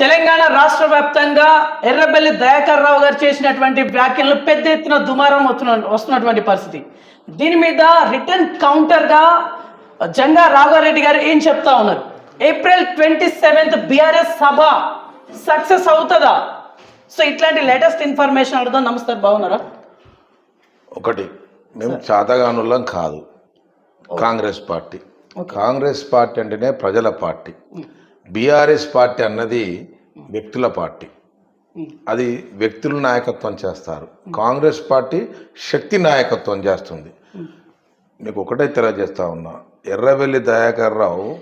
తెలంగాణ రాష్ట్ర వ్యాప్తంగా ఎర్రబెల్లి దయాకర్ రావు గారు చేసినటువంటి వ్యాఖ్యలు పెద్ద ఎత్తున దుమారం వస్తున్న వస్తున్నటువంటి పరిస్థితి. దీని మీద రిటర్న్ కౌంటర్గా జంగా రాఘారెడ్డి గారు ఏం చెప్తా ఉన్నారు? ఏప్రిల్ ట్వంటీ సెవెంత్ బీఆర్ఎస్ సభ సక్సెస్ అవుతుందా? సో ఇట్లాంటి లేటెస్ట్ ఇన్ఫర్మేషన్ అడుగుదాం. నమస్తే బాగున్నారా? ఒకటి మేము చాతగానులం కాదు. కాంగ్రెస్ పార్టీ. కాంగ్రెస్ పార్టీ అంటేనే ప్రజల పార్టీ. బీఆర్ఎస్ పార్టీ అన్నది వ్యక్తుల పార్టీ. అది వ్యక్తుల నాయకత్వం చేస్తారు. కాంగ్రెస్ పార్టీ శక్తి నాయకత్వం చేస్తుంది. మీకు ఒకటే తెలియజేస్తా ఉన్నా. ఎర్రవెల్లి దయాకర్ రావు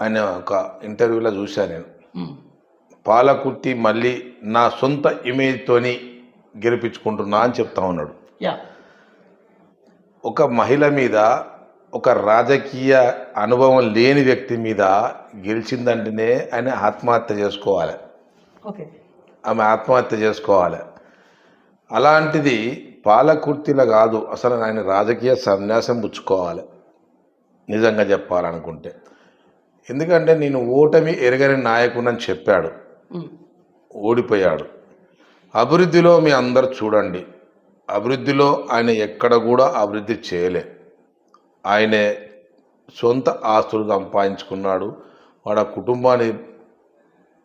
ఆయన ఒక ఇంటర్వ్యూలో చూశాను నేను. పాలకుర్తి మళ్ళీ నా సొంత ఇమేజ్తోని గెలిపించుకుంటున్నా అని చెప్తా ఉన్నాడు. ఒక మహిళ మీద ఒక రాజకీయ అనుభవం లేని వ్యక్తి మీద గెలిచిందంటేనే ఆయన ఆత్మహత్య చేసుకోవాలి. ఆమె ఆత్మహత్య చేసుకోవాలి. అలాంటిది పాలకుర్తిలో కాదు అసలు ఆయన రాజకీయ సన్యాసం పుచ్చుకోవాలి. నిజంగా చెప్పాలనుకుంటే. ఎందుకంటే నేను ఓటమి ఎరగని నాయకుడని చెప్పాడు. ఓడిపోయాడు. అభివృద్ధిలో మీ అందరు చూడండి. అభివృద్ధిలో ఆయన ఎక్కడ కూడా అభివృద్ధి చేయలే. ఆయనే సొంత ఆస్తులు సంపాదించుకున్నాడు వాడ కుటుంబాన్ని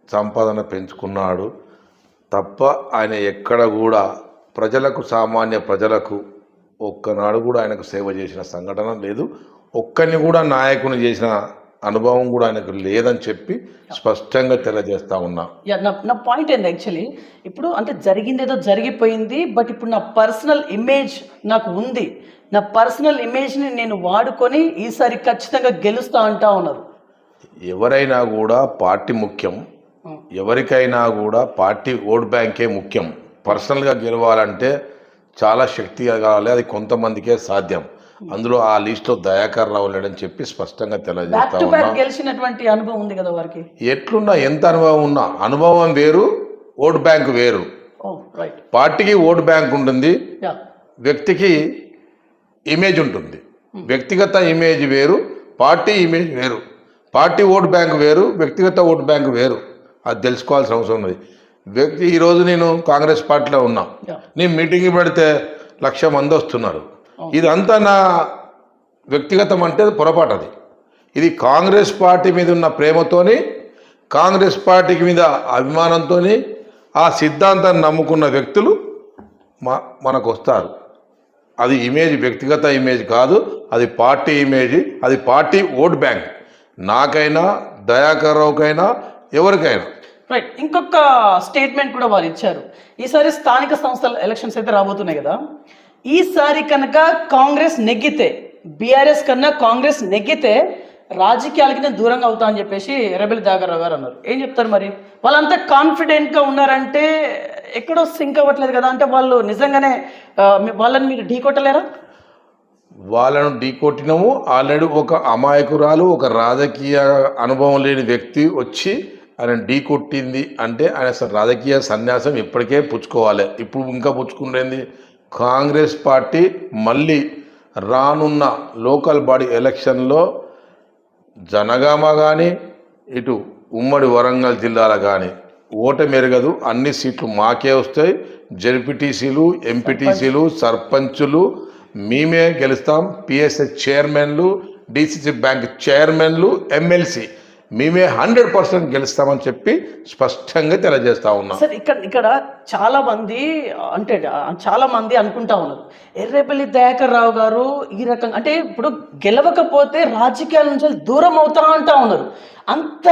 సంపాదన పెంచుకున్నాడు. తప్ప ఆయన ఎక్కడ కూడా ప్రజలకు సామాన్య ప్రజలకు ఒక్కనాడు కూడా ఆయనకు సేవ చేసిన సంఘటన లేదు. ఒక్కరిని కూడా నాయకుని చేసిన అనుభవం కూడా ఆయనకు లేదని చెప్పి స్పష్టంగా తెలియజేస్తా ఉన్నా. యా నా నా పాయింట్ ఏంది యాక్చువల్లీ ఇప్పుడు అంటే జరిగింది ఏదో జరిగిపోయింది బట్ ఇప్పుడు నా పర్సనల్ ఇమేజ్ నాకు ఉంది. నా పర్సనల్ ఇమేజ్ని నేను వాడుకొని ఈసారి ఖచ్చితంగా గెలుస్తా అంటా ఉన్నారు. ఎవరైనా కూడా పార్టీ ముఖ్యం ఎవరికైనా కూడా పార్టీ ఓట్ బ్యాంకే ముఖ్యం. పర్సనల్గా గెలవాలంటే చాలా శక్తి కావాలి అది కొంతమందికే సాధ్యం. అందులో ఆ లిస్ట్లో దయాకర్ రావు లేడని చెప్పి స్పష్టంగా తెలియజేస్తా గెలిచినటువంటి అనుభవం ఉంది కదా వారికి? ఎట్లున్నా ఎంత అనుభవం ఉన్నా అనుభవం వేరు ఓట్ బ్యాంక్ వేరు. రైట్ పార్టీకి ఓట్ బ్యాంక్ ఉంటుంది వ్యక్తికి ఇమేజ్ ఉంటుంది. వ్యక్తిగత ఇమేజ్ వేరు పార్టీ ఇమేజ్ వేరు. పార్టీ ఓట్ బ్యాంక్ వేరు వ్యక్తిగత ఓట్ బ్యాంక్ వేరు. అది తెలుసుకోవాల్సిన అవసరం ఉన్నది. వ్యక్తి ఈరోజు నేను కాంగ్రెస్ పార్టీలో ఉన్నా. నేను మీటింగ్ పెడితే లక్ష మంది వస్తున్నారు. ఇదంతా నా వ్యక్తిగతం అంటే పొరపాటు అది. ఇది కాంగ్రెస్ పార్టీ మీద ఉన్న ప్రేమతోని కాంగ్రెస్ పార్టీకి మీద అభిమానంతోని ఆ సిద్ధాంతాన్ని నమ్ముకున్న వ్యక్తులు మా మనకు వస్తారు అది ఇమేజ్ వ్యక్తిగత ఇమేజ్ కాదు అది పార్టీ ఇమేజ్ అది పార్టీ ఓట్ బ్యాంక్. నాకైనా దయాకర్ రావుకైనా ఎవరికైనా. రైట్ ఇంకొక స్టేట్మెంట్ కూడా వారు ఇచ్చారు. ఈసారి స్థానిక సంస్థల ఎలక్షన్స్ అయితే రాబోతున్నాయి కదా. ఈసారి కనుక కాంగ్రెస్ నెగ్గితే బీఆర్ఎస్ కన్నా కాంగ్రెస్ నెగ్గితే రాజకీయాలకి నేను దూరంగా అవుతా అని చెప్పేసి రెబెల్ దాగరావు గారు అన్నారు. ఏం చెప్తారు మరి? వాళ్ళంతా కాన్ఫిడెంట్గా ఉన్నారంటే ఎక్కడో సింక్ అవ్వట్లేదు కదా? అంటే వాళ్ళు నిజంగానే వాళ్ళని మీరు ఢీ కొట్టలేరా? వాళ్ళను ఢీకొట్టినము ఆల్రెడీ ఒక అమాయకురాలు ఒక రాజకీయ అనుభవం లేని వ్యక్తి వచ్చి ఆయన ఢీకొట్టింది అంటే ఆయన అసలు రాజకీయ సన్యాసం ఇప్పటికే పుచ్చుకోవాలి. ఇప్పుడు ఇంకా పుచ్చుకునేది కాంగ్రెస్ పార్టీ మళ్ళీ రానున్న లోకల్ బాడీ ఎలక్షన్లో జనగామ కానీ ఇటు ఉమ్మడి వరంగల్ జిల్లాల కానీ ఓట మెరగదు అన్ని సీట్లు మాకే వస్తాయి. జెడ్పీటీసీలు ఎంపీటీసీలు సర్పంచులు మేమే గెలుస్తాం. పిఎస్ఎస్ చైర్మన్లు డిసిసి బ్యాంక్ చైర్మన్లు ఎమ్మెల్సీ మేమే హండ్రెడ్ పర్సెంట్ గెలుస్తామని చెప్పి స్పష్టంగా తెలియజేస్తా ఉన్నాం. సార్ ఇక్కడ ఇక్కడ చాలా మంది అంటే చాలా మంది అనుకుంటా ఉన్నారు. ఎర్రేపల్లి దయాకర్ రావు గారు ఈ రకంగా అంటే ఇప్పుడు గెలవకపోతే రాజకీయాల నుంచి దూరం అవుతా అంటా ఉన్నారు. అంత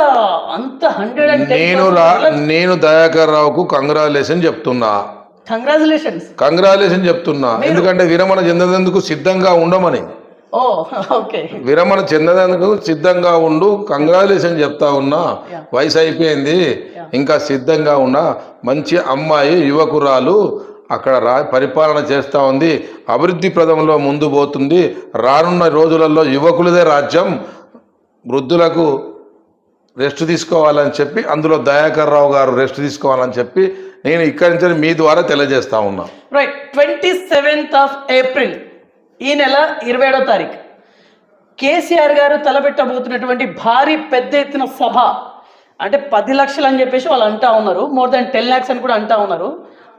అంత హండ్రెడ్ నేను నేను దయాకర్ రావుకు కంగ్రాచులేషన్ చెప్తున్నా. కంగ్రాచులేషన్స్ కంగ్రాచులేషన్ చెప్తున్నా. ఎందుకంటే విరమణ చెందేందుకు సిద్ధంగా ఉండమని. విరమణ చెందేందుకు సిద్ధంగా ఉండు. కంగ్రాచులేషన్ చెప్తా ఉన్నా. వయసు అయిపోయింది. ఇంకా సిద్ధంగా ఉన్నా. మంచి అమ్మాయి యువకురాలు అక్కడ రా పరిపాలన చేస్తూ ఉంది. అభివృద్ధి ప్రదంలో ముందు పోతుంది. రానున్న రోజులలో యువకులదే రాజ్యం. వృద్ధులకు రెస్ట్ తీసుకోవాలని చెప్పి అందులో దయాకర్ రావు గారు రెస్ట్ తీసుకోవాలని చెప్పి నేను ఇక్కడి నుంచి మీ ద్వారా తెలియజేస్తా ఉన్నా. Right twenty seventh of April. ఈ నెల ఇరవై ఏడో తారీఖు. కేసీఆర్ గారు తలపెట్టబోతున్నటువంటి భారీ పెద్ద ఎత్తున సభ అంటే పది లక్షలు అని చెప్పేసి వాళ్ళు అంటా ఉన్నారు. మోర్ దాన్ టెన్ ల్యాక్స్ అని కూడా అంటా ఉన్నారు.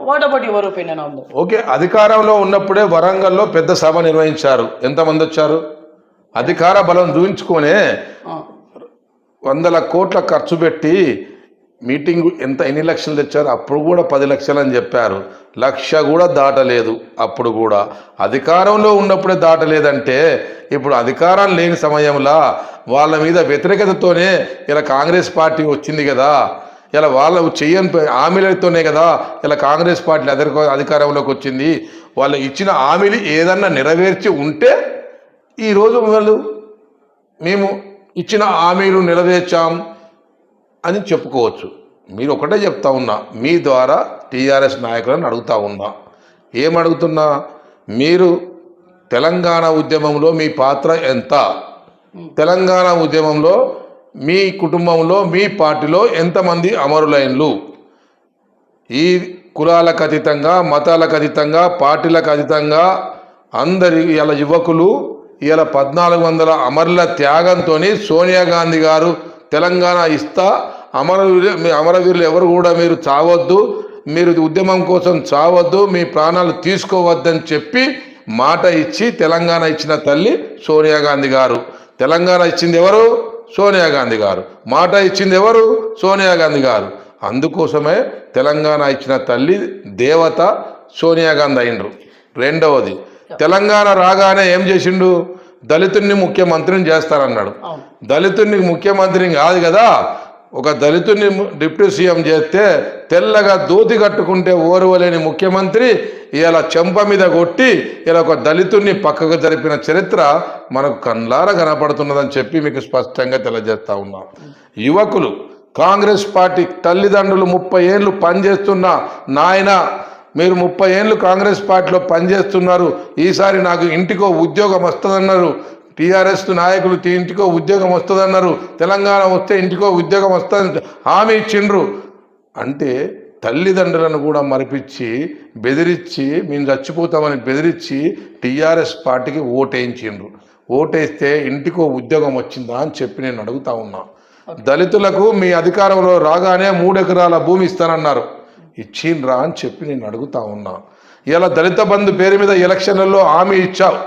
What about your opinion on okay అధికారంలో ఉన్నప్పుడే వరంగల్లో పెద్ద సభ నిర్వహించారు. ఎంతమంది వచ్చారు? అధికార బలం చూపించుకొనే వందల కోట్ల ఖర్చు పెట్టి మీటింగ్ ఎంత ఎన్ని లక్షలు తెచ్చారు అప్పుడు కూడా పది లక్షలు అని చెప్పారు. లక్ష కూడా దాటలేదు అప్పుడు కూడా. అధికారంలో ఉన్నప్పుడే దాటలేదంటే ఇప్పుడు అధికారం లేని సమయంలో వాళ్ళ మీద వ్యతిరేకతతోనే ఇలా కాంగ్రెస్ పార్టీ వచ్చింది కదా. ఇలా వాళ్ళ చేయని హామీలతోనే కదా ఇలా కాంగ్రెస్ పార్టీ అధిక అధికారంలోకి వచ్చింది. వాళ్ళు ఇచ్చిన హామీలు ఏదన్నా నెరవేర్చి ఉంటే ఈరోజు వాళ్ళు మేము ఇచ్చిన హామీలు నెరవేర్చాం. అని చెప్పుకోవచ్చు. మీరు ఒకటే చెప్తా ఉన్నా మీ ద్వారా టీఆర్ఎస్ నాయకులను అడుగుతా ఉన్నా. ఏమడుగుతున్నా? మీరు తెలంగాణ ఉద్యమంలో మీ పాత్ర ఎంత? తెలంగాణ ఉద్యమంలో మీ కుటుంబంలో మీ పార్టీలో ఎంతమంది అమరులైన్లు? ఈ కులాలకు అతీతంగా మతాలకు అతీతంగా పార్టీలకు అతీతంగా అందరి ఇలా యువకులు ఇలా పద్నాలుగు వందల అమరుల త్యాగంతో సోనియా గాంధీ గారు తెలంగాణ ఇస్తా. అమరవీరు మీ అమరవీరులు ఎవరు కూడా మీరు చావద్దు. మీరు ఉద్యమం కోసం చావద్దు. మీ ప్రాణాలు తీసుకోవద్దని చెప్పి మాట ఇచ్చి తెలంగాణ ఇచ్చిన తల్లి సోనియా గాంధీ గారు. తెలంగాణ ఇచ్చింది ఎవరు? సోనియా గాంధీ గారు. మాట ఇచ్చింది ఎవరు? సోనియా గాంధీ గారు. అందుకోసమే తెలంగాణ ఇచ్చిన తల్లి దేవత సోనియా గాంధీ అయిండ్రు. రెండవది తెలంగాణ రాగానే ఏం చేసిండు? దళితుడిని ముఖ్యమంత్రిని చేస్తానన్నాడు అవును. దళితుడిని ముఖ్యమంత్రిని కాదు కదా ఒక దళితుడిని డిప్యూటీ సీఎం చేస్తే తెల్లగా దోతి కట్టుకుంటే ఓర్వలేని ముఖ్యమంత్రి ఇలా చెంప మీద కొట్టి ఇలా ఒక దళితుడిని పక్కకు జరిపిన చరిత్ర మనకు కళ్ళారా కనపడుతున్నదని చెప్పి మీకు స్పష్టంగా తెలియజేస్తా ఉన్నాం. యువకులు కాంగ్రెస్ పార్టీ తల్లిదండ్రులు ముప్పై ఏళ్ళు పనిచేస్తున్న నాయన మీరు ముప్పై ఏళ్ళు కాంగ్రెస్ పార్టీలో పనిచేస్తున్నారు ఈసారి నాకు ఇంటికో ఉద్యోగం వస్తుందన్నారు. టీఆర్ఎస్ నాయకులు "టీ- ఇంటికో ఉద్యోగం వస్తుందన్నారు. తెలంగాణ వస్తే ఇంటికో ఉద్యోగం వస్తుంది హామీ ఇచ్చిండ్రు. అంటే తల్లిదండ్రులను కూడా మరిపించి బెదిరించి మేము చచ్చిపోతామని బెదిరించి టీఆర్ఎస్ పార్టీకి ఓటేయించిండ్రు. ఓటేస్తే ఇంటికో ఉద్యోగం వచ్చిందా అని చెప్పి నేను అడుగుతా ఉన్నా. దళితులకు మీ అధికారంలో రాగానే మూడు ఎకరాల భూమి ఇస్తానన్నారు. ఇచ్చిండ్రా అని చెప్పి నేను అడుగుతా ఉన్నా. ఇలా దళిత బంధు పేరు మీద ఎలక్షన్లలో హామీ ఇచ్చావు.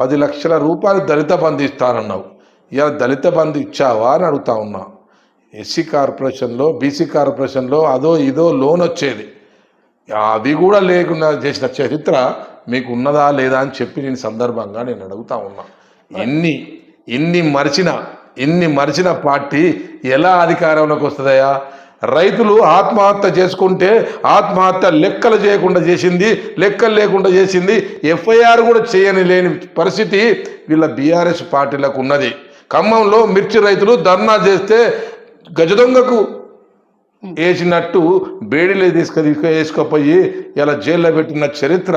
పది లక్షల రూపాయలు దళిత బంధు ఇస్తానన్నావు. ఇలా దళిత బంధు ఇచ్చావా అని అడుగుతా ఉన్నా. ఎస్సీ కార్పొరేషన్లో బీసీ కార్పొరేషన్లో అదో ఇదో లోన్ వచ్చేది. అవి కూడా లేకుండా చేసిన చరిత్ర మీకు ఉన్నదా లేదా అని చెప్పి నేను సందర్భంగా నేను అడుగుతా ఉన్నా. ఎన్ని ఎన్ని మరిచిన ఎన్ని మరిచిన పార్టీ ఎలా అధికారంలోకి వస్తుందయా రైతులు ఆత్మహత్య చేసుకుంటే ఆత్మహత్య లెక్కలు చేయకుండా చేసింది లెక్కలు లేకుండా చేసింది ఎఫ్ఐఆర్ కూడా చేయని లేని పరిస్థితి వీళ్ళ బీఆర్ఎస్ పార్టీలకు ఉన్నది. ఖమ్మంలో మిర్చి రైతులు ధర్నా చేస్తే గజదొంగకు వేసినట్టు బేడీలు తీసుకు తీసుకు వేసుకుపోయి ఇలా జైల్లో పెట్టిన చరిత్ర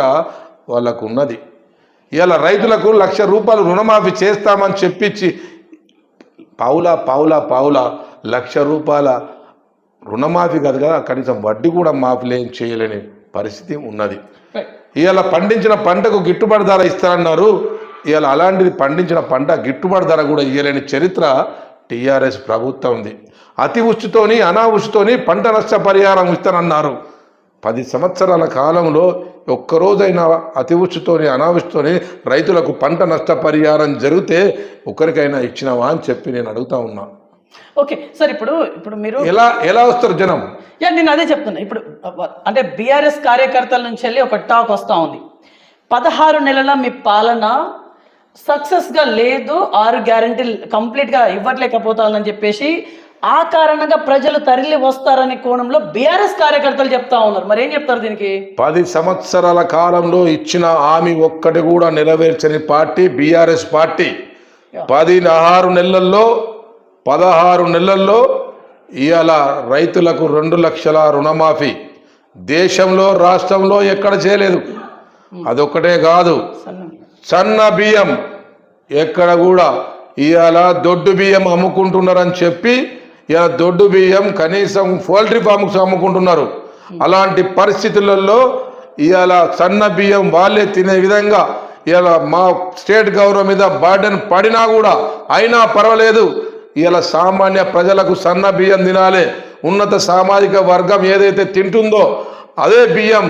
వాళ్ళకు ఉన్నది. ఇలా రైతులకు లక్ష రూపాయలు రుణమాఫీ చేస్తామని చెప్పించి పావులా పావులా పావులా లక్ష రూపాయల రుణమాఫీ కాదు కదా కనీసం వడ్డీ కూడా మాఫీ లేని చేయలేని పరిస్థితి ఉన్నది. ఇవాళ పండించిన పంటకు గిట్టుబాటు ధర ఇస్తారన్నారు ఇవాళ అలాంటిది పండించిన పంట గిట్టుబాటు ధర కూడా ఇవ్వలేని చరిత్ర టీఆర్ఎస్ ప్రభుత్వం ఉంది. అతివృష్టితోని అనావృష్టితోని పంట నష్ట పరిహారం ఇస్తానన్నారు. పది సంవత్సరాల కాలంలో ఒక్కరోజైనా అతివృష్టితోని అనావృష్టితోని రైతులకు పంట నష్ట పరిహారం జరిగితే ఒకరికైనా ఇచ్చినావా అని చెప్పి నేను అడుగుతా ఉన్నాను ఓకే సార్ ఇప్పుడు ఇప్పుడు మీరు ఎలా ఎలా వస్తారు జనం? యా నేను అదే చెప్తున్నా. ఇప్పుడు అంటే బీఆర్ఎస్ కార్యకర్తల నుంచి వెళ్ళి ఒక టాక్ వస్తూ ఉంది. పదహారు నెలల మీ పాలన సక్సెస్గా లేదు ఆరు గ్యారంటీలు కంప్లీట్గా ఇవ్వట్లేకపోతానని చెప్పేసి ఆ కారణంగా ప్రజలు తరలి వస్తారనే కోణంలో బీఆర్ఎస్ కార్యకర్తలు చెప్తా ఉన్నారు. మరి ఏం చెప్తారు దీనికి? పది సంవత్సరాల కాలంలో ఇచ్చిన హామీ ఒక్కటి కూడా నెరవేర్చని పార్టీ బీఆర్ఎస్ పార్టీ. పదిహేను నెలల్లో పదహారు నెలల్లో ఇవాళ రైతులకు రెండు లక్షల రుణమాఫీ. దేశంలో రాష్ట్రంలో ఎక్కడ చేయలేదు. అదొక్కటే కాదు. సన్న బియ్యం ఎక్కడ కూడా ఇవాళ దొడ్డు బియ్యం అమ్ముకుంటున్నారని చెప్పి ఇలా దొడ్డు బియ్యం కనీసం పౌల్ట్రీ ఫామ్స్ అమ్ముకుంటున్నారు. అలాంటి పరిస్థితులలో ఇవాళ సన్న బియ్యం వాళ్ళే తినే విధంగా ఇలా మా స్టేట్ గవర్నమెంట్ మీద బర్డెన్ పడినా కూడా అయినా పర్వాలేదు. ఇలా సామాన్య ప్రజలకు సన్న బియ్యం తినాలి. ఉన్నత సామాజిక వర్గం ఏదైతే తింటుందో అదే బియ్యం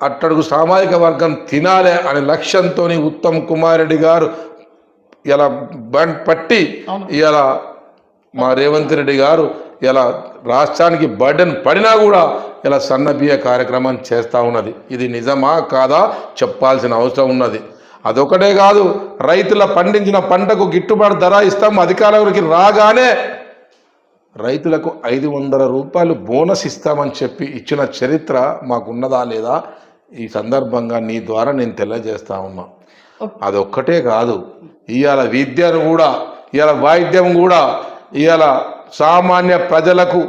అట్టడుగు సామాజిక వర్గం తినాలి అనే లక్ష్యంతో ఉత్తమ్ కుమార్ రెడ్డి గారు ఇలా బన్ పట్టి. ఇలా మా రేవంత్ రెడ్డి గారు ఇలా రాష్ట్రానికి బర్డెన్ పడినా కూడా ఇలా సన్న బియ్య కార్యక్రమం చేస్తూ ఉన్నది. ఇది నిజమా కాదా చెప్పాల్సిన అవసరం ఉన్నది. అదొకటే కాదు రైతుల పండించిన పంటకు గిట్టుబాటు ధర ఇస్తాం అధికారులకి రాగానే రైతులకు ఐదు వందల రూపాయలు బోనస్ ఇస్తామని చెప్పి ఇచ్చిన చరిత్ర మాకున్నదా లేదా ఈ సందర్భంగా నీ ద్వారా నేను తెలియజేస్తా ఉన్నా. అదొక్కటే కాదు ఇవాళ విద్యను కూడా ఇవాళ వైద్యం కూడా ఇవాళ సామాన్య ప్రజలకు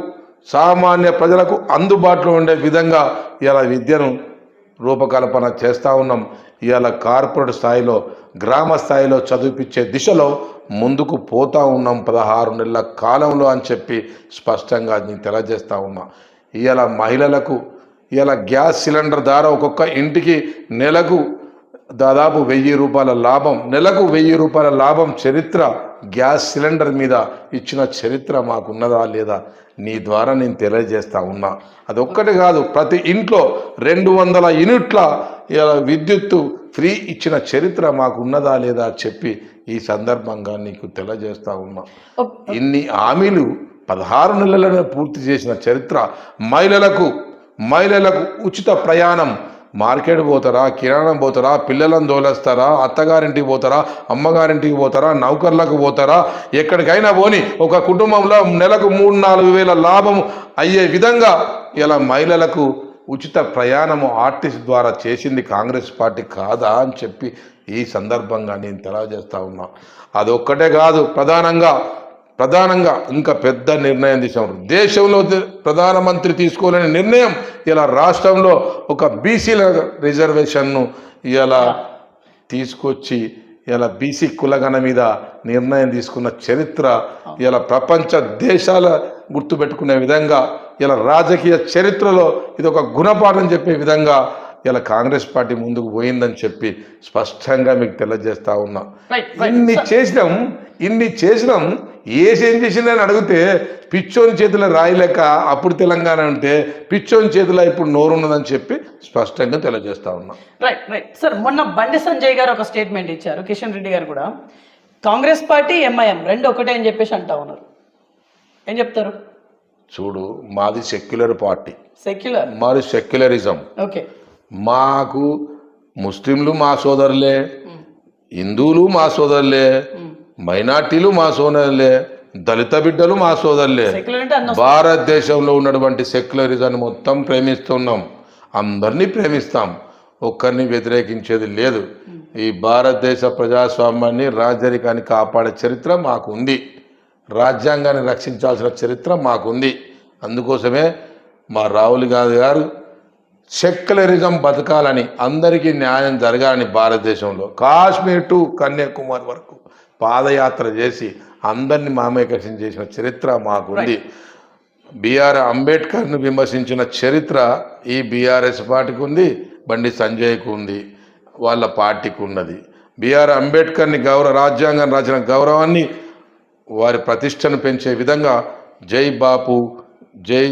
సామాన్య ప్రజలకు అందుబాటులో ఉండే విధంగా ఇవాళ విద్యను రూపకల్పన చేస్తూ ఉన్నాం. ఇవాళ కార్పొరేట్ స్థాయిలో గ్రామ స్థాయిలో చదివిపించే దిశలో ముందుకు పోతూ ఉన్నాం పదహారు నెలల కాలంలో అని చెప్పి స్పష్టంగా నేను తెలియజేస్తూ ఉన్నా. ఇవాళ మహిళలకు ఇవాళ గ్యాస్ సిలిండర్ ద్వారా ఒక్కొక్క ఇంటికి నెలకు దాదాపు వెయ్యి రూపాయల లాభం నెలకు వెయ్యి రూపాయల లాభం చరిత్ర గ్యాస్ సిలిండర్ మీద ఇచ్చిన చరిత్ర మాకున్నదా లేదా నీ ద్వారా నేను తెలియజేస్తా ఉన్నా. అదొక్కటి కాదు ప్రతి ఇంట్లో రెండు వందల యూనిట్ల విద్యుత్తు ఫ్రీ ఇచ్చిన చరిత్ర మాకున్నదా లేదా చెప్పి ఈ సందర్భంగా నీకు తెలియజేస్తా ఉన్నా. ఇన్ని హామీలు పదహారు నెలలను పూర్తి చేసిన చరిత్ర మహిళలకు మహిళలకు ఉచిత ప్రయాణం మార్కెట్ పోతారా కిరాణం పోతారా పిల్లలను దోలేస్తారా అత్తగారింటికి పోతారా అమ్మగారింటికి పోతారా నౌకర్లకు పోతారా ఎక్కడికైనా పోని ఒక కుటుంబంలో నెలకు మూడు నాలుగు వేల లాభం అయ్యే విధంగా ఇలా మహిళలకు ఉచిత ప్రయాణము ఆర్టీసీ ద్వారా చేసింది కాంగ్రెస్ పార్టీ కాదా అని చెప్పి ఈ సందర్భంగా నేను తెలియజేస్తా ఉన్నా. అదొక్కటే కాదు ప్రధానంగా ప్రధానంగా ఇంకా పెద్ద నిర్ణయం తీసుకున్నారు దేశంలో ప్రధానమంత్రి తీసుకోలేని నిర్ణయం ఇలా రాష్ట్రంలో ఒక బీసీల రిజర్వేషన్ను ఇలా తీసుకొచ్చి ఇలా బీసీ కులగణ మీద నిర్ణయం తీసుకున్న చరిత్ర ఇలా ప్రపంచ దేశాల గుర్తుపెట్టుకునే విధంగా ఇలా రాజకీయ చరిత్రలో ఇది ఒక గుణపాఠం చెప్పే విధంగా ఇలా కాంగ్రెస్ పార్టీ ముందుకు పోయిందని చెప్పి స్పష్టంగా మీకు తెలియజేస్తా ఉన్నా. ఇన్ని చేసినాం ఇన్ని చేసినాం ఏసేం చేసిందని అడిగితే పిచ్చోని చేతిలో రాయలేక అప్పుడు తెలంగాణ ఉంటే పిచ్చోని చేతిలో ఇప్పుడు నోరున్నదని చెప్పి స్పష్టంగా తెలియజేస్తా ఉన్నా. రైట్ రైట్ సార్ మొన్న బండి సంజయ్ గారు ఒక స్టేట్మెంట్ ఇచ్చారు కిషన్ రెడ్డి గారు కూడా. కాంగ్రెస్ పార్టీ ఎంఐఎం రెండు ఒకటే అని చెప్పేసి అంటా ఉన్నారు. ఏం చెప్తారు? చూడు మాది సెక్యులర్ పార్టీ. సెక్యులర్ మాది సెక్యులరిజం. ఓకే మాకు ముస్లింలు మా సోదరులే హిందువులు మా సోదరులే మైనార్టీలు మా సోదరులే దళిత బిడ్డలు మా సోదరులే. భారతదేశంలో ఉన్నటువంటి సెక్యులరిజాన్ని మొత్తం ప్రేమిస్తున్నాం. అందరినీ ప్రేమిస్తాం. ఒక్కరిని వ్యతిరేకించేది లేదు. ఈ భారతదేశ ప్రజాస్వామ్యాన్ని రాజరికాన్ని కాపాడే చరిత్ర మాకు ఉంది రాజ్యాంగాన్ని రక్షించాల్సిన చరిత్ర మాకుంది. అందుకోసమే మా రాహుల్ గాంధీ గారు సెక్యులరిజం బతకాలని అందరికీ న్యాయం జరగాలని భారతదేశంలో. కాశ్మీర్ టు కన్యాకుమారి వరకు. పాదయాత్ర చేసి అందరినీ మామేకర్షణ చేసిన చరిత్ర మాకుంది. బిఆర్ అంబేద్కర్ను విమర్శించిన చరిత్ర ఈ బీఆర్ఎస్ పార్టీకి ఉంది బండి సంజయ్కు ఉంది వాళ్ళ పార్టీకి ఉన్నది. బిఆర్ అంబేద్కర్ని గౌరవ రాజ్యాంగం రాసిన గౌరవాన్ని వారి ప్రతిష్టను పెంచే విధంగా జై బాపు జై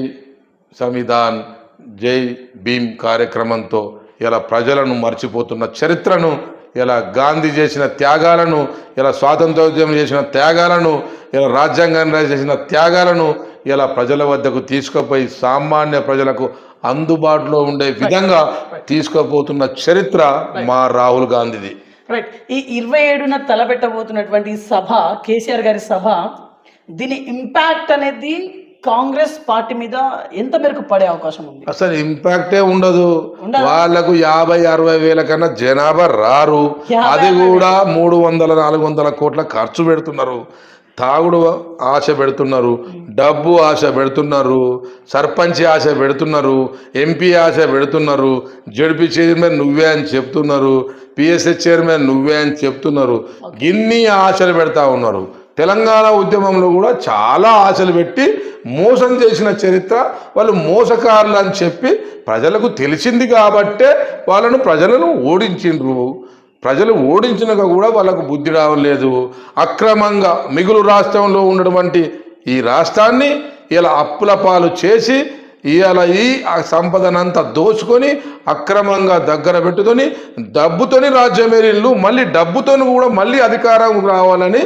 సంవిధాన్ జై భీమ్ కార్యక్రమంతో ఇలా ప్రజలను మర్చిపోతున్న చరిత్రను ఇలా గాంధీ చేసిన త్యాగాలను ఇలా స్వాతంత్రోద్యమం చేసిన త్యాగాలను ఇలా రాజ్యాంగాన్ని చేసిన త్యాగాలను ఇలా ప్రజల వద్దకు తీసుకుపోయి సామాన్య ప్రజలకు అందుబాటులో ఉండే విధంగా తీసుకుపోతున్న చరిత్ర మా రాహుల్ గాంధీది. రైట్ ఈ ఇరవై ఏడున తలపెట్టబోతున్నటువంటి సభ కేసీఆర్ గారి సభ దీని ఇంపాక్ట్ అనేది కాంగ్రెస్ పార్టీ మీద ఎంత మేరకు పడే అవకాశం ఉంది? అసలు ఇంపాక్టే ఉండదు? వాళ్ళకు యాభై అరవై వేల కన్నా జనాభా రారు. అది కూడా మూడు వందల నాలుగు వందల కోట్ల ఖర్చు పెడుతున్నారు. తాగుడు ఆశ పెడుతున్నారు. డబ్బు ఆశ పెడుతున్నారు. సర్పంచ్ ఆశ పెడుతున్నారు. ఎంపీ ఆశ పెడుతున్నారు. జడ్పీ చైర్మన్ నువ్వే అని చెప్తున్నారు. పిఎస్ఎస్ చైర్మన్ నువ్వే అని చెప్తున్నారు. ఇన్ని ఆశలు పెడతా ఉన్నారు. తెలంగాణ ఉద్యమంలో కూడా చాలా ఆశలు పెట్టి మోసం చేసిన చరిత్ర వాళ్ళు మోసకారులు అని చెప్పి ప్రజలకు తెలిసింది కాబట్టే వాళ్ళను ప్రజలను ఓడించిండ్రు. ప్రజలు ఓడించినాక కూడా వాళ్ళకు బుద్ధి రావలేదు అక్రమంగా మిగులు రాష్ట్రంలో ఉన్నటువంటి ఈ రాష్ట్రాన్ని ఇలా అప్పుల పాలు చేసి ఇవాళ ఈ ఆ సంపదనంతా దోచుకొని అక్రమంగా దగ్గర పెట్టుకొని డబ్బుతోని రాజ్యమేరిళ్ళు మళ్ళీ డబ్బుతోని కూడా మళ్ళీ అధికారం రావాలని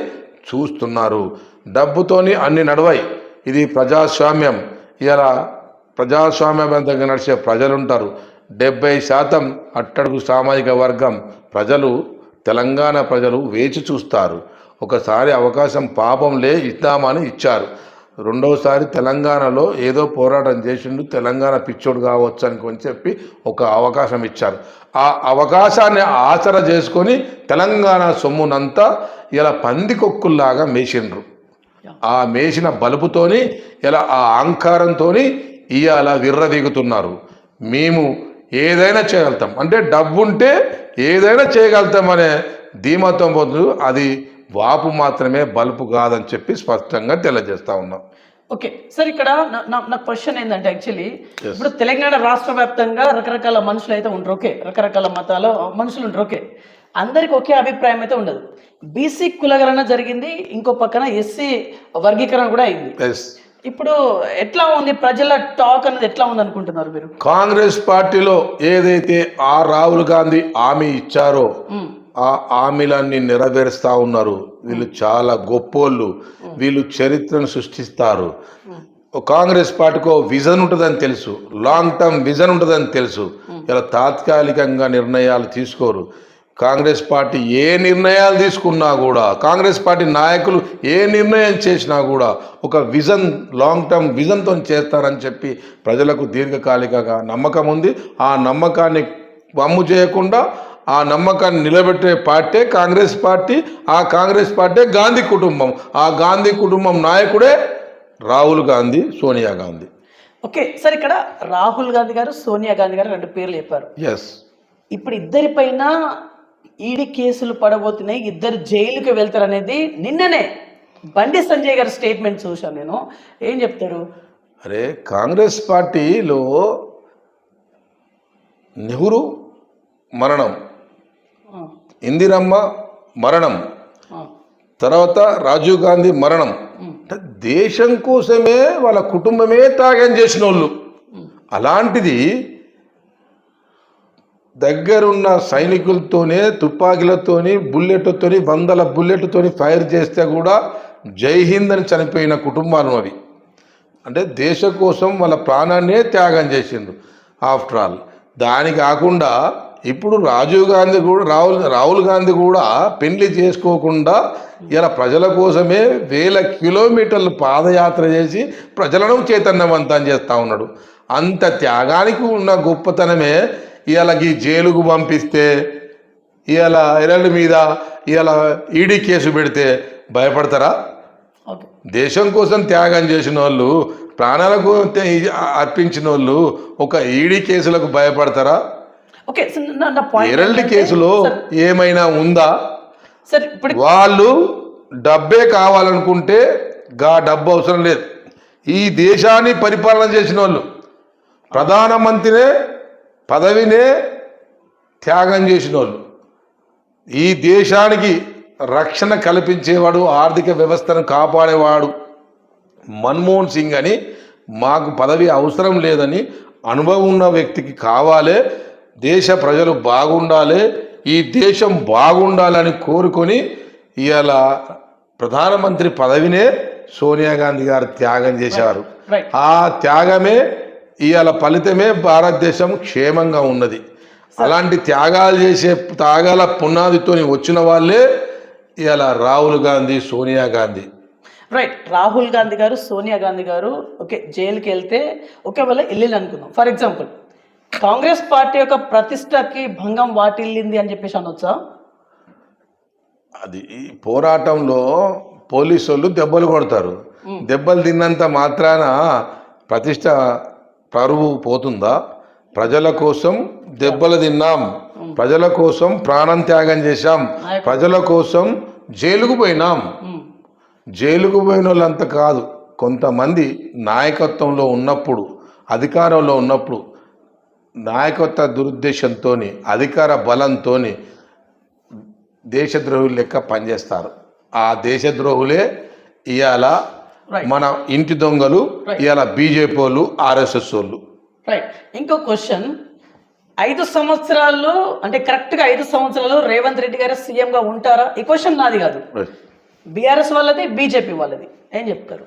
చూస్తున్నారు. డబ్బుతోని అన్ని నడవాయి. ఇది ప్రజాస్వామ్యం. ఇలా ప్రజాస్వామ్యబద్ధంగా నడిచే ప్రజలు ఉంటారు డెబ్బై శాతం అట్టడుగు సామాజిక వర్గం ప్రజలు తెలంగాణ ప్రజలు వేచి చూస్తారు. ఒకసారి అవకాశం పాపంలే ఇద్దామని ఇచ్చారు. రెండవసారి తెలంగాణలో ఏదో పోరాటం చేసిండు తెలంగాణ పిచ్చోడు కావచ్చు అని చెప్పి ఒక అవకాశం ఇచ్చారు. ఆ అవకాశాన్ని ఆచర చేసుకొని తెలంగాణ సొమ్మునంతా ఇలా పందికొక్కుల్లాగా మేసిండ్రు. ఆ మేసిన బలుపుతోని ఇలా ఆ అహంకారంతోని ఇవాళ విర్రవీగుతున్నారు మేము ఏదైనా చేయగలుగుతాం. అంటే డబ్బుంటే ఏదైనా చేయగలుగుతాం అనే ధీమతో పోతు అది వాపు మాత్రమే బలుపు కాదని చెప్పి స్పష్టంగా తెలియజేస్తా ఉన్నాం. ఓకే సార్ ఇక్కడ నా క్వశ్చన్ ఏంటంటే యాక్చువల్లీ ఇప్పుడు తెలంగాణ రాష్ట్ర వ్యాప్తంగా రకరకాల మనుషులు అయితే ఉంటారు ఓకే రకరకాల మతాల మనుషులు ఉంటారు ఓకే. అందరికి ఒకే అభిప్రాయం అయితే ఉండదు. బీసీ కులగణన జరిగింది ఇంకో పక్కన ఎస్సీ వర్గీకరణ కూడా అయింది. ఇప్పుడు ఎట్లా ఉంది? ప్రజల టాక్ అనేది ఎట్లా ఉంది అనుకుంటున్నారు మీరు? కాంగ్రెస్ పార్టీలో ఏదైతే ఆ రాహుల్ గాంధీ హామీ ఇచ్చారో. ఆ హామీలన్నీ నెరవేరుస్తా ఉన్నారు. వీళ్ళు చాలా గొప్పోళ్ళు. వీళ్ళు చరిత్రను సృష్టిస్తారు. కాంగ్రెస్ పార్టీకి విజన్ ఉంటుందని తెలుసు. లాంగ్ టర్మ్ విజన్ ఉంటుందని తెలుసు. ఇలా తాత్కాలికంగా నిర్ణయాలు తీసుకోరు. కాంగ్రెస్ పార్టీ ఏ నిర్ణయాలు తీసుకున్నా కూడా కాంగ్రెస్ పార్టీ నాయకులు ఏ నిర్ణయం చేసినా కూడా ఒక విజన్ లాంగ్ టర్మ్ విజన్తో చేస్తారని చెప్పి ప్రజలకు దీర్ఘకాలికంగా నమ్మకం ఉంది. ఆ నమ్మకాన్ని వమ్ము చేయకుండా ఆ నమ్మకాన్ని నిలబెట్టే పార్టీ కాంగ్రెస్ పార్టీ ఆ కాంగ్రెస్ పార్టీ గాంధీ కుటుంబం. ఆ గాంధీ కుటుంబం నాయకుడే రాహుల్ గాంధీ సోనియా గాంధీ. ఓకే సార్ ఇక్కడ రాహుల్ గాంధీ గారు సోనియా గాంధీ గారు రెండు పేర్లు చెప్పారు. ఎస్ ఇప్పుడు ఇద్దరిపైన ఈడీ కేసులు పడబోతున్నాయి ఇద్దరు జైలుకి వెళ్తారు అనేది నిన్ననే. బండి సంజయ్ గారి స్టేట్మెంట్ చూశాను నేను. ఏం చెప్తారు? అరే కాంగ్రెస్ పార్టీలో నెహ్రూ మరణం ఇందిరమ్మ మరణం తర్వాత రాజీవ్ గాంధీ మరణం. అంటే దేశం కోసమే వాళ్ళ కుటుంబమే త్యాగం చేసిన వాళ్ళు. అలాంటిది దగ్గరున్న సైనికులతోనే తుపాకీలతోని బుల్లెట్తోని వందల బుల్లెట్తోని ఫైర్ చేస్తే కూడా జై హింద్ అని చనిపోయిన కుటుంబాలు అవి. అంటే దేశ కోసం వాళ్ళ ప్రాణాన్నే త్యాగం చేసిండు ఆఫ్టర్ ఆల్ దాని కాకుండా ఇప్పుడు రాజీవ్ గాంధీ కూడా రాహుల్ రాహుల్ గాంధీ కూడా పెళ్ళి చేసుకోకుండా ఇలా ప్రజల కోసమే వేల కిలోమీటర్లు పాదయాత్ర చేసి ప్రజలను చైతన్యవంతం చేస్తూ ఉన్నాడు. అంత త్యాగానికి ఉన్న గొప్పతనమే ఇవాళ ఈ జైలుకు పంపిస్తే ఇవాళ ఎరళ్ళ మీద ఇవాళ ఈడీ కేసు పెడితే భయపడతారా? దేశం కోసం త్యాగం చేసిన వాళ్ళు ప్రాణాలకు అర్పించిన వాళ్ళు ఒక ఈడీ కేసులకు భయపడతారా? ఎరల్డ్ కేసులో ఏమైనా ఉందా? వాళ్ళు డబ్బే కావాలనుకుంటే గా డబ్బు అవసరం లేదు. ఈ దేశాన్ని పరిపాలన చేసిన వాళ్ళు ప్రధానమంత్రినే పదవినే త్యాగం చేసిన వాళ్ళు ఈ దేశానికి రక్షణ కల్పించేవాడు ఆర్థిక వ్యవస్థను కాపాడేవాడు మన్మోహన్ సింగ్ అని మాకు పదవి అవసరం లేదని అనుభవం ఉన్న వ్యక్తికి కావాలి దేశ ప్రజలు బాగుండాలి ఈ దేశం బాగుండాలని కోరుకొని ఇవాళ ప్రధానమంత్రి పదవినే సోనియా గాంధీ గారు త్యాగం చేశారు. ఆ త్యాగమే ఇవాళ ఫలితమే భారతదేశం క్షేమంగా ఉన్నది. అలాంటి త్యాగాలు చేసే త్యాగాల పునాదితోని వచ్చిన వాళ్ళే ఇవాళ రాహుల్ గాంధీ సోనియా గాంధీ. రైట్ రాహుల్ గాంధీ గారు సోనియా గాంధీ గారు ఓకే జైలుకి వెళ్తే ఒకవేళ వెళ్ళింది అనుకుందాం. ఫర్ ఎగ్జాంపుల్ కాంగ్రెస్ పార్టీ యొక్క ప్రతిష్టకి భంగం వాటిల్లింది అని చెప్పేసి అనొచ్చా? అది ఈ పోరాటంలో పోలీసు వాళ్ళు దెబ్బలు కొడతారు. దెబ్బలు తిన్నంత మాత్రాన ప్రతిష్ట పరువు పోతుందా? ప్రజల కోసం దెబ్బలు తిన్నాం. ప్రజల కోసం ప్రాణం త్యాగం చేశాం. ప్రజల కోసం జైలుకు పోయినాం. జైలుకు పోయిన వాళ్ళంత కాదు. కొంతమంది నాయకత్వంలో ఉన్నప్పుడు అధికారంలో ఉన్నప్పుడు నాయకత్వ దురుద్దేశంతో అధికార బలంతో దేశద్రోహులు లెక్క పనిచేస్తారు. ఆ దేశద్రోహులే ఇవాళ. మన ఇంటి దొంగలు. ఇవాళ బీజేపీ వాళ్ళు ఆర్ఎస్ఎస్ వాళ్ళు. రైట్ ఇంకో క్వశ్చన్ ఐదు సంవత్సరాల్లో అంటే కరెక్ట్గా ఐదు సంవత్సరాలు రేవంత్ రెడ్డి గారు సీఎం గా ఉంటారా? ఈ క్వశ్చన్ నాది కాదు. బీఆర్ఎస్ వాళ్ళది బీజేపీ వాళ్ళది. ఏం చెప్తారు?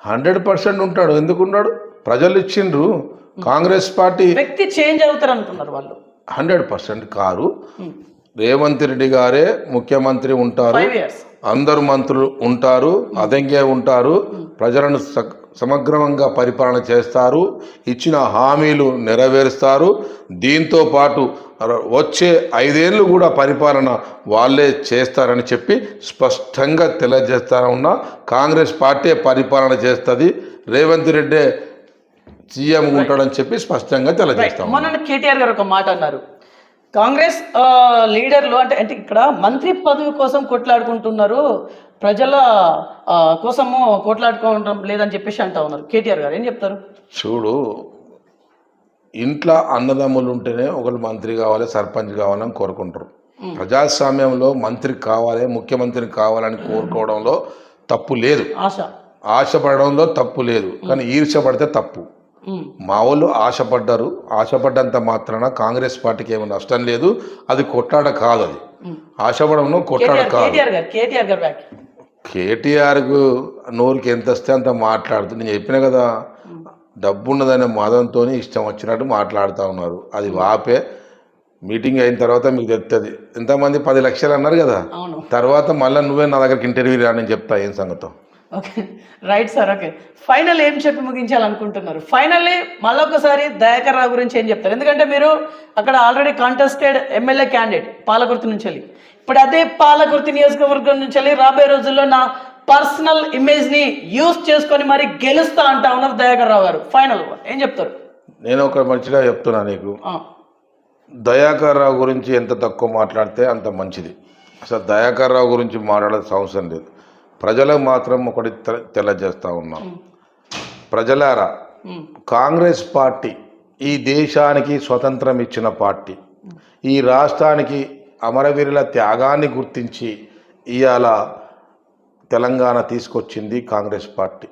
హండ్రెడ్ పర్సెంట్ ఉంటాడు. ఎందుకు ఉన్నాడు? ప్రజలు ఇచ్చిండ్రు. కాంగ్రెస్ పార్టీ వ్యక్తి చేంజ్ అవుతారు అనుకున్నారు వాళ్ళు. Hundred percent car. Revanth Reddy గారే ముఖ్యమంత్రి ఉంటారు. అందరు మంత్రులు ఉంటారు. అదంగే ఉంటారు. ప్రజలను స- సమగ్రంగా పరిపాలన చేస్తారు ఇచ్చిన హామీలు నెరవేరుస్తారు. దీంతో పాటు వచ్చే ఐదేళ్ళు కూడా పరిపాలన వాళ్ళే చేస్తారని చెప్పి స్పష్టంగా తెలియజేస్తా ఉన్నా. కాంగ్రెస్ పార్టీ పరిపాలన చేస్తుంది. రేవంత్ రెడ్డి సీఎం ఉంటాడని చెప్పి స్పష్టంగా తెలియజేస్తా. మొన్న కేటీఆర్ గారు ఒక మాట అన్నారు. కాంగ్రెస్ లీడర్లు అంటే అంటే ఇక్కడ మంత్రి పదవి కోసం కొట్లాడుకుంటున్నారు. ప్రజల కోసము కొట్లాడుకోవడం లేదని చెప్పేసి అంటా ఉన్నారు. కేటీఆర్ గారు ఏం చెప్తారు? చూడు ఇంట్లో అన్నదమ్ములు ఉంటేనే ఒకరు మంత్రి కావాలి సర్పంచ్ కావాలని కోరుకుంటారు. ప్రజాస్వామ్యంలో మంత్రి కావాలి ముఖ్యమంత్రి కావాలని కోరుకోవడంలో తప్పు లేదు. ఆశ. ఆశపడడంలో తప్పు లేదు. కానీ ఈర్ష్యపడితే తప్పు. మా వాళ్ళు ఆశపడ్డారు. ఆశపడ్డంత మాత్రాన కాంగ్రెస్ పార్టీకి ఏమి నష్టం లేదు. అది కొట్లాడ కాదు అది. ఆశపడంలో కొట్లాడ కేటీఆర్ కాదు. కేటీఆర్కు నోరుకి ఎంత వస్తే అంత మాట్లాడుతుంది. నేను చెప్పిన కదా డబ్బు ఉన్నదనే మదంతో ఇష్టం వచ్చినట్టు మాట్లాడుతూ ఉన్నారు. అది వాపే. మీటింగ్ అయిన తర్వాత మీకు తెలుస్తుంది ఎంతమంది పది లక్షలు అన్నారు కదా తర్వాత మళ్ళీ నువ్వే నా దగ్గరికి ఇంటర్వ్యూ రా నేను చెప్తా ఏం సంగతో. Okay. Right sir okay. Final ఏం చెప్పి ముగించాలనుకుంటున్నారు? ఫైనల్లీ మళ్ళొకసారి దయాకర్ రావు గురించి ఏం చెప్తారు? ఎందుకంటే మీరు అక్కడ already contested MLA candidate Palakurthi నుంచి వెళ్ళి. ఇప్పుడు అదే పాలకుర్తి నియోజకవర్గం నుంచి వెళ్ళి రాబోయే రోజుల్లో నా పర్సనల్ ఇమేజ్ని యూజ్ చేసుకొని మరి గెలుస్తా అంటా ఉన్నారు దయాకర్ రావు గారు. ఫైనల్ ఏం చెప్తారు? నేను ఒక మంచిగా చెప్తున్నా నీకు. దయాకర్ రావు గురించి ఎంత తక్కువ మాట్లాడితే అంత మంచిది. అసలు దయాకర్ రావు గురించి మాట్లాడాల్సిన అవసరం లేదు. ప్రజలకు మాత్రం ఒకటి తెలియజేస్తా ఉన్నాం. ప్రజలారా కాంగ్రెస్ పార్టీ ఈ దేశానికి స్వతంత్రం ఇచ్చిన పార్టీ. ఈ రాష్ట్రానికి అమరవీరుల త్యాగాన్ని గుర్తించి ఇవాళ తెలంగాణ తీసుకొచ్చింది కాంగ్రెస్ పార్టీ.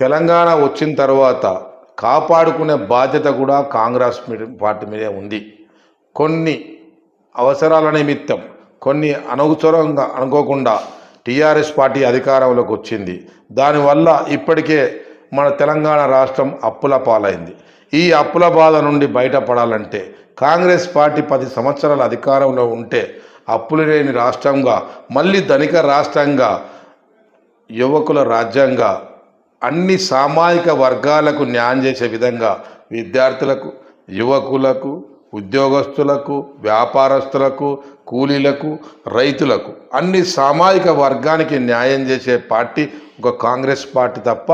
తెలంగాణ వచ్చిన తర్వాత కాపాడుకునే బాధ్యత కూడా కాంగ్రెస్ పార్టీ మీదే ఉంది. కొన్ని అవసరాల నిమిత్తం కొన్ని అనవసరంగా అనుకోకుండా టీఆర్ఎస్ పార్టీ అధికారంలోకి వచ్చింది. దానివల్ల ఇప్పటికే మన తెలంగాణ రాష్ట్రం అప్పుల పాలైంది. ఈ అప్పుల బాధ నుండి బయటపడాలంటే కాంగ్రెస్ పార్టీ పది సంవత్సరాల అధికారంలో ఉంటే అప్పులు లేని రాష్ట్రంగా మళ్ళీ ధనిక రాష్ట్రంగా యువకుల రాజ్యంగా అన్ని సామాజిక వర్గాలకు న్యాయం చేసే విధంగా విద్యార్థులకు యువకులకు ఉద్యోగస్తులకు వ్యాపారస్తులకు కూలీలకు రైతులకు అన్ని సామాజిక వర్గానికి న్యాయం చేసే పార్టీ ఒక కాంగ్రెస్ పార్టీ తప్ప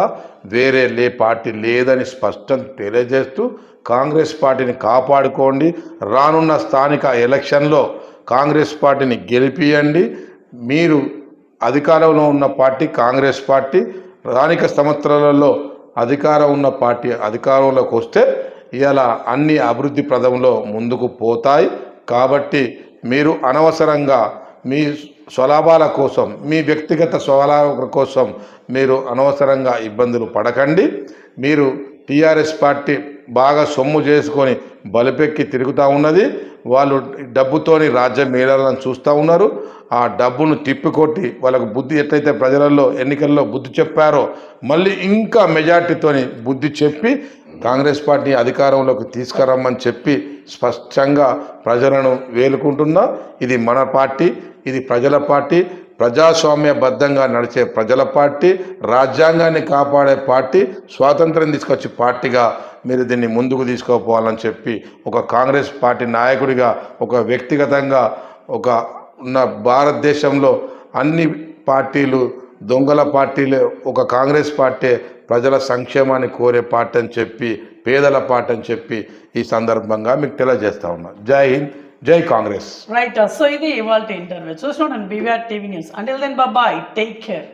వేరే లే పార్టీ లేదని స్పష్టం తెలియజేస్తూ కాంగ్రెస్ పార్టీని కాపాడుకోండి. రానున్న స్థానిక ఎలక్షన్లో కాంగ్రెస్ పార్టీని గెలిపియండి. మీరు అధికారంలో ఉన్న పార్టీ కాంగ్రెస్ పార్టీ. స్థానిక సంవత్సరాలలో అధికారం ఉన్న పార్టీ అధికారంలోకి వస్తే ఇలా అన్ని అభివృద్ధి ప్రదంలో ముందుకు పోతాయి. కాబట్టి మీరు అనవసరంగా మీ స్వలాభాల కోసం మీ వ్యక్తిగత స్వలాభాల కోసం మీరు అనవసరంగా ఇబ్బందులు పడకండి. మీరు టీఆర్ఎస్ పార్టీ బాగా సొమ్ము చేసుకొని బలిపెక్కి తిరుగుతూ ఉన్నది. వాళ్ళు డబ్బుతోని రాజ్యం మేళాలని చూస్తూ ఉన్నారు. ఆ డబ్బును తిప్పికొట్టి వాళ్ళకు బుద్ధి ఎట్లయితే ప్రజలలో ఎన్నికల్లో బుద్ధి చెప్పారో మళ్ళీ ఇంకా మెజార్టీతోని బుద్ధి చెప్పి కాంగ్రెస్ పార్టీ అధికారంలోకి తీసుకురమ్మని చెప్పి స్పష్టంగా ప్రజలను వేలుకుంటున్నా. ఇది మన పార్టీ ఇది ప్రజల పార్టీ. ప్రజాస్వామ్యబద్ధంగా నడిచే ప్రజల పార్టీ రాజ్యాంగాన్ని కాపాడే పార్టీ స్వాతంత్రం తీసుకొచ్చే పార్టీగా మీరు దీన్ని ముందుకు తీసుకోపోవాలని చెప్పి ఒక కాంగ్రెస్ పార్టీ నాయకుడిగా ఒక వ్యక్తిగతంగా ఒక ఉన్న భారతదేశంలో అన్ని పార్టీలు దొంగల పార్టీలే ఒక కాంగ్రెస్ పార్టీ ప్రజల సంక్షేమాన్ని కోరే పార్టీ అని చెప్పి పేదల పార్టీ అని చెప్పి ఈ సందర్భంగా మీకు తెలియజేస్తా ఉన్నా. జై Hind. Jai Congress. Right. Uh, so, this is Evolve Interview. So, it's not on BVR TV News. Until then, bye bye. Take care.